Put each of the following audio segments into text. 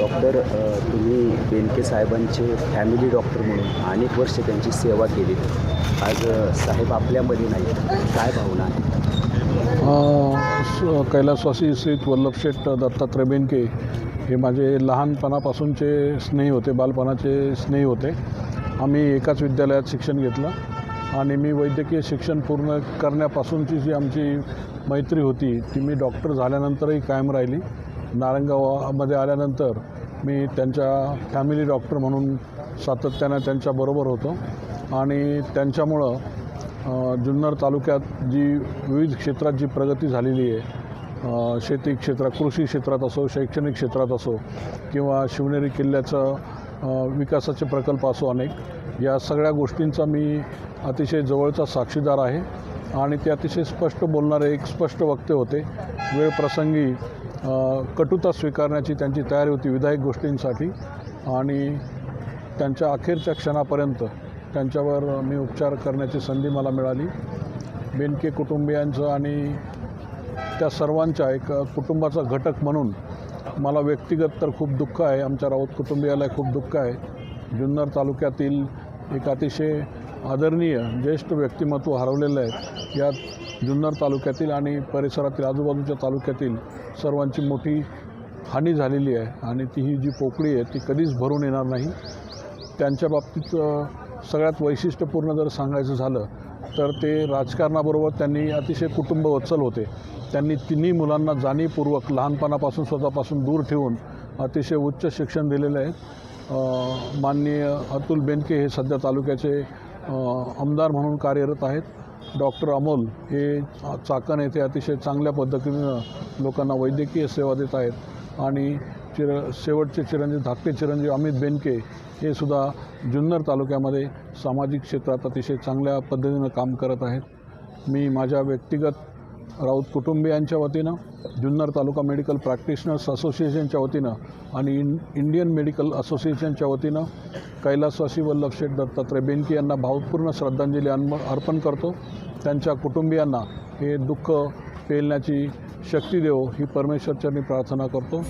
Doctor तुम्ही बेनके साहेबांचे family doctor म्हणून अनेक वर्ष त्यांची सेवा केली. आज साहेब आपल्यामध्ये नाही काय भावना आहे अ, श्रीत कैलासवासी श्री वल्लभशेठ दत्तात्रय बेनके हे माझे लहानपणापासूनचे स्नेही होते बालपणाचे स्नेही होते. आम्ही एकाच विद्यालयात शिक्षण घेतलं आणि मी वैद्यकीय शिक्षण पूर्ण करण्यापासूनची जी आमची मैत्री होती ती मी डॉक्टर झाल्यानंतरही कायम राहिली. नारंगावामध्ये आल्यानंतर मी त्यांच्या फॅमिली डॉक्टर म्हणून सातत्यानं त्यांच्याबरोबर होतो. आणि त्यांच्यामुळं जुन्नर तालुक्यात जी विविध क्षेत्रात जी प्रगती झालेली आहे शेती क्षेत्रात कृषी क्षेत्रात असो शैक्षणिक क्षेत्रात असो किंवा शिवनेरी किल्ल्याचं विकासाचे प्रकल्प असो अनेक या सगळ्या गोष्टींचा मी अतिशय जवळचा साक्षीदार आहे. आणि ते अतिशय स्पष्ट बोलणारे एक स्पष्ट वक्ते होते. वेळ प्रसंगी कटुता स्वीकारण्याची त्यांची तयारी होती विधायक गोष्टींसाठी. आणि त्यांच्या अखेरच्या क्षणापर्यंत त्यांच्यावर मी उपचार करण्याची संधी मला मिळाली. बेनके कुटुंबियांचं आणि त्या सर्वांच्या एक कुटुंबाचा घटक म्हणून मला व्यक्तिगत तर खूप दुःख आहे. आमच्या राऊत कुटुंबियाला खूप दुःख आहे. जुन्नर तालुक्यातील एक अतिशय आदरणीय ज्येष्ठ व्यक्तिमत्व हरवलेलं आहे यात जुन्नर तालुक्यातील आणि परिसरातील आजूबाजूच्या तालुक्यातील सर्वांची मोठी हानी झालेली आहे आणि ती ही जी पोकळी आहे ती कधीच भरून येणार नाही. त्यांच्या बाबतीत सगळ्यात वैशिष्ट्यपूर्ण जर सांगायचं झालं तर ते राजकारणाबरोबर त्यांनी अतिशय कुटुंबवत्सल होते. त्यांनी तिन्ही मुलांना जाणीवपूर्वक लहानपणापासून स्वतःपासून दूर ठेवून अतिशय उच्च शिक्षण दिलेलं आहे. माननीय अतुल बेनके हे सध्या तालुक्याचे आमदार म्हणून कार्यरत आहेत. डॉक्टर अमोल हे चाकण येथे अतिशय चांगल्या पद्धतीनं लोकांना वैद्यकीय सेवा देत आहेत. आणि चिर शेवटचे चिरंजीव धाकटे चिरंजीव अमित बेनके हे सुद्धा जुन्नर तालुक्यामध्ये सामाजिक क्षेत्रात अतिशय चांगल्या पद्धतीनं काम करत आहेत. मी माझ्या व्यक्तिगत राऊत कुटुंबियांच्या वतीनं जुन्नर तालुका मेडिकल प्रॅक्टिशनर्स असोसिएशनच्या वतीनं आणि इन इंडियन मेडिकल असोसिएशनच्या वतीनं कैलासवासी वल्लभशेठ दत्तात्रय बेंकी यांना भावपूर्ण श्रद्धांजली अन्म अर्पण करतो. त्यांच्या कुटुंबियांना हे दुःख पेलण्याची शक्ती देव ही परमेश्वरचरणी प्रार्थना करतो.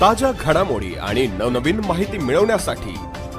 ताज्या घडामोडी आणि नवनवीन माहिती मिळवण्यासाठी